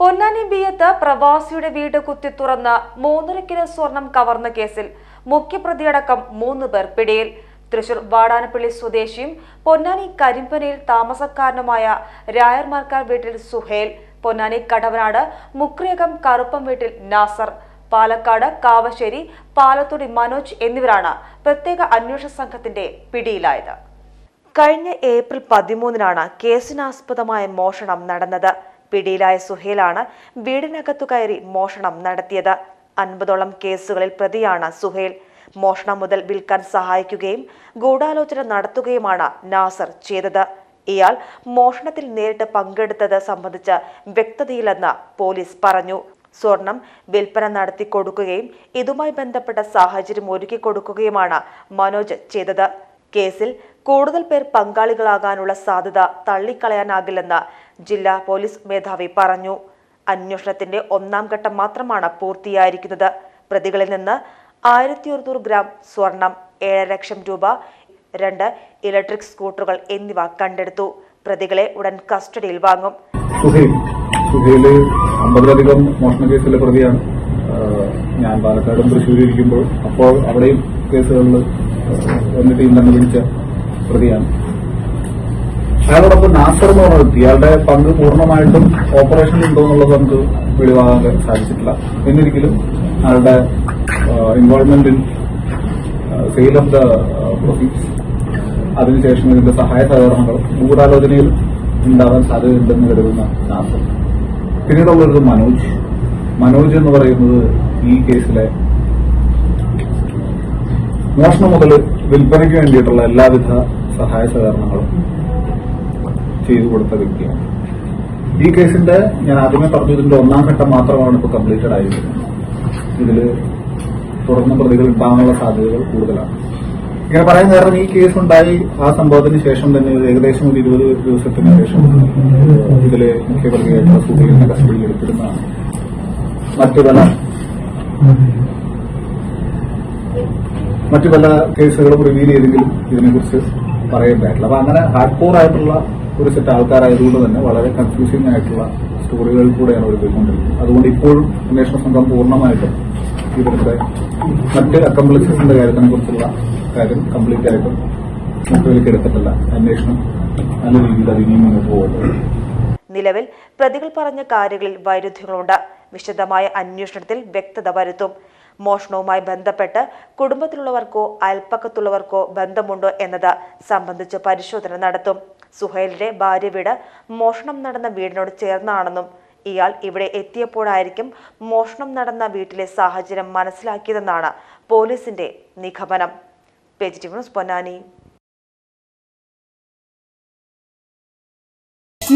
പൊന്നാനി ബിയത്ത് പ്രവാസിയുടെ വീട് കുത്തി തുറന്ന് മൂന്നര കിലോ സ്വർണം കവർന്ന കേസിൽ മുഖ്യപ്രതിയടക്കം മൂന്ന് പേർ പിടിയിൽ. തൃശൂർ വാടാനപ്പള്ളി സ്വദേശിയും പൊന്നാനി കരിമ്പനയിൽ താമസക്കാരനുമായ രായർമാർക്കാർ വീട്ടിൽ സുഹേൽ പൊന്നാനി കടവനാട് മുക്രിയകം കറുപ്പം വീട്ടിൽ നാസർ പാലക്കാട് കാവശ്ശേരി പാലത്തുടി മനോജ് എന്നിവരാണ് പ്രത്യേക അന്വേഷണ സംഘത്തിന്റെ പിടിയിലായത്. കഴിഞ്ഞ ഏപ്രിൽ പതിമൂന്നിനാണ് കേസിനാസ്പദമായ മോഷണം നടന്നത്. പിടിയിലായ സുഹേലാണ് വീടിനകത്തു കയറി മോഷണം നടത്തിയത്. അൻപതോളം കേസുകളിൽ പ്രതിയാണ് സുഹേൽ. മോഷണം മുതൽ വിൽക്കാൻ സഹായിക്കുകയും ഗൂഢാലോചന നടത്തുകയുമാണ് നാസർ ചെയ്തത്. ഇയാൾ മോഷണത്തിൽ നേരിട്ട് പങ്കെടുത്തത് സംബന്ധിച്ച് വ്യക്തതയില്ലെന്ന് പോലീസ് പറഞ്ഞു. സ്വർണം വിൽപ്പന നടത്തി കൊടുക്കുകയും ഇതുമായി ബന്ധപ്പെട്ട സാഹചര്യം ഒരുക്കി കൊടുക്കുകയുമാണ് മനോജ് ചെയ്തത്. കേസിൽ കൂടുതൽ പേർ പങ്കാളികളാകാനുള്ള സാധ്യത തള്ളിക്കളയാനാകില്ലെന്ന് ജില്ലാ പോലീസ് മേധാവി പറഞ്ഞു. അന്വേഷണത്തിന്റെ ഒന്നാം ഘട്ടം മാത്രമാണ് പൂർത്തിയായിരിക്കുന്നത്. പ്രതികളിൽ നിന്ന് ആയിരത്തി ഒരുന്നൂറ് ഗ്രാം സ്വർണം ഏഴര ലക്ഷം രൂപ രണ്ട് ഇലക്ട്രിക് സ്കൂട്ടറുകൾ എന്നിവ കണ്ടെടുത്തു. പ്രതികളെ ഉടൻ കസ്റ്റഡിയിൽ വാങ്ങും. അമ്പതിലധികം മോഷണ കേസിലെ പ്രതിയാണ്. ഞാൻ പാലക്കാടും തൃശ്ശൂരും ഇരിക്കുമ്പോൾ അപ്പോൾ അവിടെയും കേസുകളിൽ എന്റെ ടീം തന്നെ വിളിച്ച പ്രതിയാണ്. അയാളോടൊപ്പം നാസർ എന്ന് പറഞ്ഞ വ്യക്തി ഇയാളുടെ പങ്ക് പൂർണമായിട്ടും ഓപ്പറേഷനിൽ ഉണ്ടോ എന്നുള്ളത് നമുക്ക് വെളിവാകാൻ സാധിച്ചിട്ടില്ല. എന്നിരിക്കലും അയാളുടെ involvement in sale of the profits അതിനുശേഷം ഇതിന്റെ സഹായ സഹകരണങ്ങൾ ഗൂഢാലോചനയിൽ ഉണ്ടാവാൻ സാധ്യതയുണ്ടെന്ന് കരുതുന്ന നാസർ. പിന്നീടുള്ളത് മനോജ്. മനോജ് എന്ന് പറയുന്നത് ഈ കേസിലെ മോഷണം മുതൽ വിൽപ്പനയ്ക്ക് വേണ്ടിയിട്ടുള്ള എല്ലാവിധ സഹായ സഹകരണങ്ങളും ചെയ്തു കൊടുത്ത വ്യക്തിയാണ്. ഈ കേസിന്റെ ഞാൻ ആദ്യമേ പറഞ്ഞു ഇതിന്റെ ഒന്നാം ഘട്ടം മാത്രമാണ് ഇപ്പോൾ കംപ്ലീറ്റഡ് ആയിരിക്കുന്നത്. ഇതിൽ തുടർന്ന് പ്രതികൾ ഉണ്ടാകാനുള്ള സാധ്യതകൾ കൂടുതലാണ്. ഇങ്ങനെ പറയാൻ കാരണം ഈ കേസ് ഉണ്ടായി ആ സംഭവത്തിന് ശേഷം തന്നെ ഏകദേശം ഒരു ഇരുപത് ദിവസത്തിന് ശേഷം ഇതിൽ മുഖ്യപ്രതിയായിട്ടുള്ള സുധീറിനെ കസ്റ്റഡിയിൽ എടുത്തിരുന്നതാണ്. മറ്റു പല മറ്റു പല കേസുകളും റിവീൽ ചെയ്തെങ്കിലും ഇതിനെക്കുറിച്ച് പറയുണ്ടായിട്ടില്ല അപ്പൊ അങ്ങനെ ഹാർഡ് കോർ ആയിട്ടുള്ള ഒരു സെറ്റ് ആൾക്കാരായതുകൊണ്ട് തന്നെ വളരെ കൺഫ്യൂസിംഗ് ആയിട്ടുള്ള സ്റ്റോറികളിൽ കൂടെയാണ് അവർ പോയിക്കൊണ്ടിരിക്കുന്നത്. അതുകൊണ്ട് ഇപ്പോഴും അന്വേഷണ സംഘം പൂർണമായിട്ടും ഇവരുടെ മറ്റ് അക്കംപ്ലിസസിന്റെ കാര്യത്തിനെ കുറിച്ചുള്ള കാര്യം കംപ്ലീറ്റ് ആയിട്ടും മുഖവിലേക്ക് എടുത്തിട്ടില്ല. അന്വേഷണം നല്ല രീതിയിൽ അതിനെയും മുന്നോട്ട് പോകുന്നത് നിലവിൽ പ്രതികൾ പറഞ്ഞ കാര്യങ്ങളിൽ വൈരുദ്ധ്യങ്ങളുണ്ട്. വിശദമായ അന്വേഷണത്തിൽ വ്യക്തത വരുത്തും. മോഷണവുമായി ബന്ധപ്പെട്ട് കുടുംബത്തിലുള്ളവർക്കോ അയൽപ്പക്കത്തുള്ളവർക്കോ ബന്ധമുണ്ടോ എന്നത് സംബന്ധിച്ച് പരിശോധന നടത്തും. സുഹൈലിന്റെ ഭാര്യ വീട് മോഷണം നടന്ന വീടിനോട് ചേർന്നാണെന്നും ഇയാൾ ഇവിടെ എത്തിയപ്പോഴായിരിക്കും മോഷണം നടന്ന വീട്ടിലെ സാഹചര്യം മനസ്സിലാക്കിയതെന്നാണ് പോലീസിന്റെ നിഗമനം. പേജ് പൊന്നാനി.